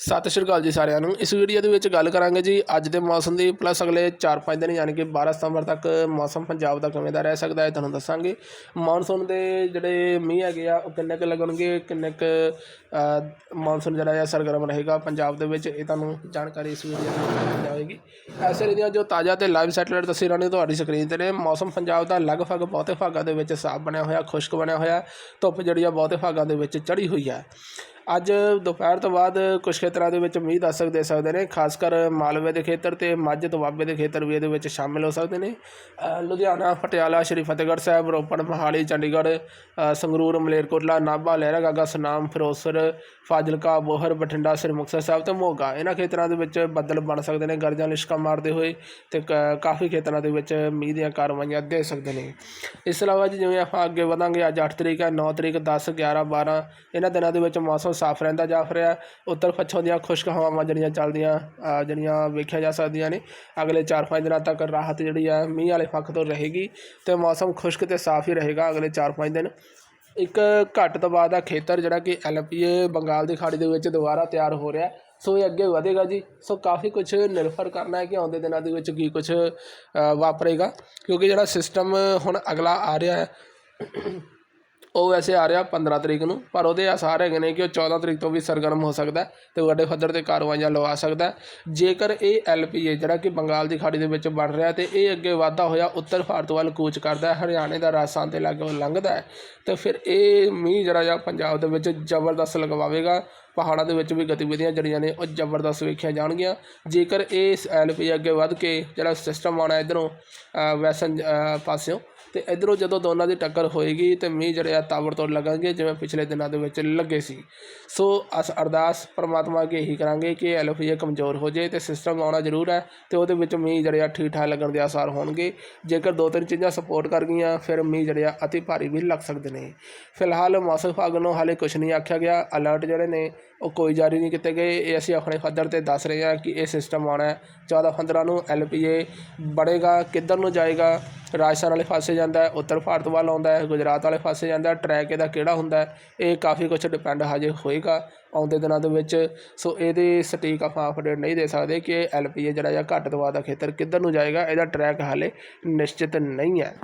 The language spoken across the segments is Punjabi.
ਸਤਿ ਸ਼੍ਰੀ ਅਕਾਲ ਜੀ ਸਾਰਿਆਂ ਨੂੰ। ਇਸ ਵੀਡੀਓ ਦੇ ਵਿੱਚ ਗੱਲ ਕਰਾਂਗੇ ਜੀ, ਅੱਜ ਦੇ ਮੌਸਮ ਦੀ ਪਲੱਸ ਅਗਲੇ 4-5 ਦਿਨ ਯਾਨੀ ਕਿ 12 ਸਤੰਬਰ ਤੱਕ ਮੌਸਮ ਪੰਜਾਬ ਦਾ ਕਿਵੇਂ ਦਾ ਰਹਿ ਸਕਦਾ ਹੈ ਤੁਹਾਨੂੰ ਦੱਸਾਂਗੇ। ਮੌਨਸੂਨ ਦੇ ਜਿਹੜੇ ਮੀਂਹ ਹੈਗੇ ਆ, ਉਹ ਕਿੰਨੇ ਕੁ ਲੱਗਣਗੇ, ਕਿੰਨੇ ਕੁ ਮੌਨਸੂਨ ਜਿਹੜਾ ਆ ਸਰਗਰਮ ਰਹੇਗਾ ਪੰਜਾਬ ਦੇ ਵਿੱਚ, ਇਹ ਤੁਹਾਨੂੰ ਜਾਣਕਾਰੀ ਇਸ ਵੀਡੀਓ ਦੇ ਵਿੱਚ ਮਿਲ ਜਾਵੇਗੀ। ਐਸੇ ਰੀਤੀਆਂ ਜੋ ਤਾਜ਼ਾ ਤੇ ਲਾਈਵ ਸੈਟੇਲਾਈਟ ਤਸਵੀਰਾਂ ਨੇ ਤੁਹਾਡੀ ਸਕਰੀਨ ਤੇ ਨੇ, ਮੌਸਮ ਪੰਜਾਬ ਦਾ ਲਗਭਗ ਬਹੁਤੇ ਭਾਗਾਂ ਦੇ ਵਿੱਚ ਸਾਫ਼ ਬਣਿਆ ਹੋਇਆ, ਖੁਸ਼ਕ ਬਣਿਆ ਹੋਇਆ, ਧੁੱਪ ਜਿਹੜੀ ਆ ਬਹੁਤੇ ਭਾਗਾਂ ਦੇ ਵਿੱਚ ਚੜੀ ਹੋਈ ਹੈ। ਅੱਜ ਦੁਪਹਿਰ ਤੋਂ ਬਾਅਦ ਕੁਝ ਖੇਤਰਾਂ ਦੇ ਵਿੱਚ ਮੀਂਹ ਦਸਤਕ ਦੇ ਸਕਦੇ ਨੇ ਖਾਸ ਕਰ ਮਾਲਵੇ ਦੇ ਖੇਤਰ ਤੇ ਮਾਝੇ ਦੁਆਬੇ ਦੇ ਖੇਤਰ ਵੀ ਇਹਦੇ ਵਿੱਚ ਸ਼ਾਮਿਲ ਹੋ ਸਕਦੇ ਨੇ। ਲੁਧਿਆਣਾ, ਪਟਿਆਲਾ, ਸ਼੍ਰੀ ਫਤਿਹਗੜ੍ਹ ਸਾਹਿਬ, ਰੋਪੜ, ਮੋਹਾਲੀ, ਚੰਡੀਗੜ੍ਹ ਸੰਗਰੂਰ, ਮਲੇਰਕੋਟਲਾ, ਨਾਭਾ, ਲਹਿਰਾਗਾਗਾ, ਸੁਨਾਮ, ਫਿਰੋਜ਼ਪੁਰ, ਫਾਜ਼ਿਲਕਾ, ਬੋਹਰ, ਬਠਿੰਡਾ, ਸ੍ਰੀ ਮੁਕਤਸਰ ਸਾਹਿਬ ਤੇ ਮੋਗਾ। ਇਹਨਾਂ ਖੇਤਰਾਂ ਦੇ ਵਿੱਚ ਬੱਦਲ ਬਣ ਸਕਦੇ ਨੇ, ਗਰਜਾਂ ਲਿਸ਼ਕਾਂ ਮਾਰਦੇ ਹੋਏ ਤੇ ਕ- ਕਾਫੀ ਖੇਤਰਾਂ ਦੇ ਵਿੱਚ ਮੀਂਹ ਦੀਆਂ ਕਾਰਵਾਈਆਂ ਦੇ ਸਕਦੇ ਨੇ। ਇਸ ਤੋਂ ਇਲਾਵਾ ਜੀ ਜਿਵੇਂ ਆਪਾਂ ਅੱਗੇ ਵਧਾਂਗੇ, ਅੱਜ 8 ਤਰੀਕ ਹੈ 9 ਤਰੀਕ 10 11 12 ਇਹਨਾਂ ਦਿਨਾਂ ਦੇ ਵਿੱਚ ਮੌਸਮ ਸਾਫ਼ ਰਹਿੰਦਾ ਜਾ ਰਿਹਾ ਉੱਤਰ ਪੱਛਮ ਦੀਆਂ ਖੁਸ਼ਕ ਹਵਾਵਾਂ ਜਿਹੜੀਆਂ ਚੱਲਦੀਆਂ ਜਿਹੜੀਆਂ ਵੇਖੀਆਂ ਜਾ ਸਕਦੀਆਂ ਨੇ। ਅਗਲੇ 4-5 ਦਿਨਾਂ ਤੱਕ ਰਾਹਤ ਜਿਹੜੀ ਆ ਮੀਂਹ ਵਾਲੇ ਪੱਖ ਤੋਂ ਰਹੇਗੀ ਤੇ ਮੌਸਮ ਖੁਸ਼ਕ ਤੇ ਸਾਫ਼ ਹੀ ਰਹੇਗਾ ਅਗਲੇ 4-5 ਦਿਨ। ਇੱਕ ਘੱਟ ਦਬਾਅ ਦਾ ਖੇਤਰ ਜਿਹੜਾ ਕਿ ਐਲਪੀਏ, ਬੰਗਾਲ ਦੀ ਖਾੜੀ ਦੇ ਵਿੱਚ ਦੁਬਾਰਾ ਤਿਆਰ ਹੋ ਰਿਹਾ ਸੋ ਇਹ ਅੱਗੇ ਵਧੇਗਾ ਜੀ। ਸੋ ਕਾਫੀ ਕੁਝ ਨਿਰਭਰ ਕਰਨਾ ਹੈ ਕਿ ਆਉਂਦੇ ਦਿਨਾਂ ਦੇ ਵਿੱਚ ਕੀ ਕੁਝ ਵਾਪਰੇਗਾ। ਕਿਉਂਕਿ ਜਿਹੜਾ ਸਿਸਟਮ ਹੁਣ ਅਗਲਾ ਆ ਰਿਹਾ ਹੈ ਉਹ ਵੈਸੇ ਆ ਰਿਹਾ 15 ਤਰੀਕ ਨੂੰ, ਪਰ ਉਹਦੇ ਆਸਾਰ ਹੈਗੇ ਨੇ ਕਿ ਉਹ 14 ਤਰੀਕ ਤੋਂ ਵੀ ਸਰਗਰਮ ਹੋ ਸਕਦਾ ਹੈ ਤੇ ਵੱਡੇ ਪੱਧਰ ਤੇ ਕਾਰਵਾਈਆਂ ਲਵਾ ਸਕਦਾ ਜੇਕਰ ਇਹ ਐਲਪੀਏ ਜਿਹੜਾ ਕਿ ਬੰਗਾਲ ਦੀ ਖਾੜੀ ਦੇ ਵਿੱਚ ਬਣ ਰਿਹਾ ਤੇ ਇਹ ਅੱਗੇ ਵਾਧਾ ਹੋਇਆ, ਉੱਤਰ ਭਾਰਤ ਵੱਲ ਕੂਚ ਕਰਦਾ ਹਰਿਆਣੇ ਦਾ ਰਾਜਸਥਾਨ ਤੇ ਲਾਗੇ ਲੰਘਦਾ ਹੈ, ਤੇ ਫਿਰ ਇਹ ਮੀਂਹ ਜਿਹੜਾ ਆ ਪੰਜਾਬ ਦੇ ਵਿੱਚ ਜ਼ਬਰਦਸਤ ਲਗਵਾਵੇਗਾ। ਪਹਾੜਾਂ ਦੇ ਵਿੱਚ ਵੀ ਗਤੀਵਿਧੀਆਂ ਜਿਹੜੀਆਂ ਨੇ ਉਹ ਜ਼ਬਰਦਸਤ ਵੇਖੀਆਂ ਜਾਣਗੀਆਂ। ਜੇਕਰ ਇਹ ਐਲਪੀ ਅੱਗੇ ਵੱਧ ਕੇ ਜਿਹੜਾ ਸਿਸਟਮ ਆਉਣਾ ਇਧਰੋਂ ਵੈਸਨ ਪਾਸਿਓਂ, ਤੇ ਇਧਰੋਂ ਜਦੋਂ ਦੋਨਾਂ ਦੀ ਟੱਕਰ ਹੋਏਗੀ ਤੇ ਮੀਂਹ ਜਿਹੜੇ ਆ ਤਾਬੜਤੋੜ ਲੱਗਣਗੇ, ਜਿਵੇਂ ਪਿਛਲੇ ਦਿਨਾਂ ਦੇ ਵਿੱਚ ਲੱਗੇ ਸੀ। ਸੋ ਅਸ, ਅਰਦਾਸ ਪਰਮਾਤਮਾ ਅੱਗੇ ਇਹੀ ਕਰਾਂਗੇ ਕਿ ਐਲੋਫੀਆ ਕਮਜ਼ੋਰ ਹੋ ਜੇ ਤੇ ਸਿਸਟਮ ਆਉਣਾ ਜ਼ਰੂਰ ਹੈ ਤੇ ਉਹਦੇ ਵਿੱਚ ਮੀਂਹ ਜਿਹੜੇ ਆ ਠੀਕ ਠਾਕ ਲੱਗਣ ਦੇ ਆਸਾਰ ਹੋਣਗੇ। ਜੇਕਰ ਦੋ ਤਿੰਨ ਚੀਜ਼ਾਂ ਸਪੋਰਟ ਕਰ ਗਈਆਂ, ਫਿਰ ਮੀਂਹ ਜਿਹੜੇ ਆ ਅਤੀ ਭਾਰੀ ਵੀ ਲੱਗ ਸਕਦੇ ਨੇ। ਫਿਲਹਾਲ ਮੌਸਮ ਵਿਭਾਗ ਨੂੰ ਹਾਲੇ ਕੁਝ ਨਹੀਂ ਆਖਿਆ ਗਿਆ। ਅਲਰਟ ਜਿਹੜੇ ਨੇ ਉਹ ਕੋਈ ਜਾਰੀ ਨਹੀਂ ਕੀਤੇ ਗਏ। ਇਹ ਅਸੀਂ ਆਪਣੇ ਪੱਧਰ ਤੇ ਦੱਸ ਰਹੇ ਹਾਂ ਕਿ ਇਹ ਸਿਸਟਮ ਆਉਣਾ ਹੈ। 14 15 ਨੂੰ ਏ ਬੜੇਗਾ ਕਿੱਧਰ ਨੂੰ ਜਾਏਗਾ? ਰਾਜਸਥਾਨ ਵਾਲੇ ਪਾਸੇ ਜਾਂਦਾ ਹੈ, ਉੱਤਰ ਭਾਰਤ ਵੱਲ ਆਉਂਦਾ ਹੈ, ਗੁਜਰਾਤ ਵਾਲੇ ਪਾਸੇ ਜਾਂਦਾ ਹੈ ਟਰੈਕ ਇਹਦਾ ਕਿਹੜਾ ਹੁੰਦਾ ਹੈ? ਇਹ ਕਾਫੀ ਕੁਝ ਡਿਪੈਂਡ ਹਜੇ ਹੋਏਗਾ ਆਉਂਦੇ ਦਿਨਾਂ ਦੇ ਵਿੱਚ। ਸੋ ਇਹਦੇ ਸਟੀਕ ਆਪਾਂ ਅਪਡੇਟ ਨਹੀਂ ਦੇ ਸਕਦੇ ਕਿ ਐੱਲ ਪੀ ਏ ਜਿਹੜਾ ਜਾਂ ਘੱਟ ਦਬਾਅ ਦਾ ਖੇਤਰ ਕਿੱਧਰ ਨੂੰ ਜਾਏਗਾ। ਇਹਦਾ ਟਰੈਕ ਹਾਲੇ ਨਿਸ਼ਚਿਤ ਨਹੀਂ ਹੈ।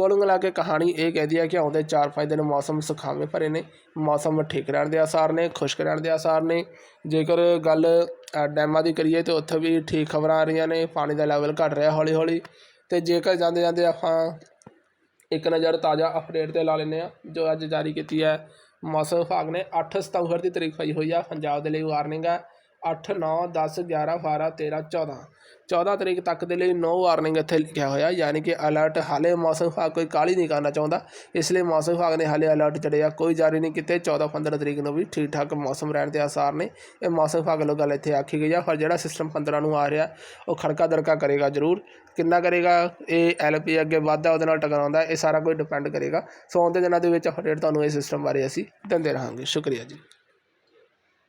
ਕੁੱਲ ਮਿਲਾ ਕੇ ਕਹਾਣੀ ਇਹ ਕਹਿੰਦੀ ਹੈ ਕਿ ਆਉਂਦੇ 4-5 ਦਿਨ ਮੌਸਮ ਸੁਖਾਵੇਂ ਭਰੇ ਨੇ, ਮੌਸਮ ਠੀਕ ਰਹਿਣ ਦੇ ਆਸਾਰ ਨੇ, ਖੁਸ਼ਕ ਰਹਿਣ ਦੇ ਆਸਾਰ ਨੇ। ਜੇਕਰ ਗੱਲ ਡੈਮਾਂ ਦੀ ਕਰੀਏ ਤੇ ਉੱਥੇ ਵੀ ਠੀਕ ਖਬਰਾਂ ਆ ਰਹੀਆਂ ਨੇ, ਪਾਣੀ ਦਾ ਲੈਵਲ ਘਟ ਰਿਹਾ ਹੌਲੀ ਹੌਲੀ ਤੇ ਜੇਕਰ ਜਾਂਦੇ ਜਾਂਦੇ ਆਪਾਂ ਇੱਕ ਨਜ਼ਰ ਤਾਜ਼ਾ ਅਪਡੇਟ ਤੇ ਲਾ ਲੈਂਦੇ ਆ ਜੋ ਅੱਜ ਜਾਰੀ ਕੀਤੀ ਹੈ, ਮੌਸਮ ਵਿਭਾਗ ਨੇ 8 ਸਤੰਬਰ ਦੀ ਤਰੀਕ ਪਾਈ ਹੋਈ ਆ, ਪੰਜਾਬ ਦੇ ਲਈ ਵਾਰਨਿੰਗ ਹੈ 8 9 10 11 12 13 14 14 ਤਰੀਕ ਤੱਕ ਦੇ ਲਈ ਨੋ ਵਾਰਨਿੰਗ ਇੱਥੇ ਲਿਖਿਆ ਹੋਇਆ, ਯਾਨੀ ਕਿ ਅਲਰਟ ਹਾਲੇ ਮੌਸਮ ਵਿਭਾਗ ਕੋਈ ਕਾਹਲੀ ਨਹੀਂ ਕਰਨਾ ਚਾਹੁੰਦਾ। ਇਸ ਲਈ ਮੌਸਮ ਵਿਭਾਗ ਨੇ ਹਾਲੇ ਅਲਰਟ ਚੜਿਆ ਕੋਈ ਜਾਰੀ ਨਹੀਂ ਕੀਤੇ। 14 15 ਤਰੀਕ ਨੂੰ ਵੀ ਠੀਕ ਠਾਕ ਮੌਸਮ ਰਹਿਣ ਦੇ ਆਸਾਰ ਨੇ। ਇਹ ਮੌਸਮ ਵਿਭਾਗ ਵੱਲੋਂ ਗੱਲ ਇੱਥੇ ਆਖੀ ਗਈ ਆ, ਪਰ ਜਿਹੜਾ ਸਿਸਟਮ 15 ਨੂੰ ਆ ਰਿਹਾ, ਉਹ ਖੜਕਾ ਦਰਕਾ ਕਰੇਗਾ ਜ਼ਰੂਰ। ਕਿੰਨਾ ਕਰੇਗਾ, ਇਹ ਐਲਪੀ ਅੱਗੇ ਵਾਧਾ ਉਹਦੇ ਨਾਲ ਟਕਰਾਉਂਦਾ, ਇਹ ਸਾਰਾ ਕੁਝ ਡਿਪੈਂਡ ਕਰੇਗਾ। ਸੋ ਆਉਂਦੇ ਦਿਨਾਂ ਦੇ ਵਿੱਚ ਅਪਡੇਟ ਤੁਹਾਨੂੰ ਇਹ ਸਿਸਟਮ ਬਾਰੇ ਅਸੀਂ ਦਿੰਦੇ ਰਹਾਂਗੇ। ਸ਼ੁਕਰੀਆ ਜੀ।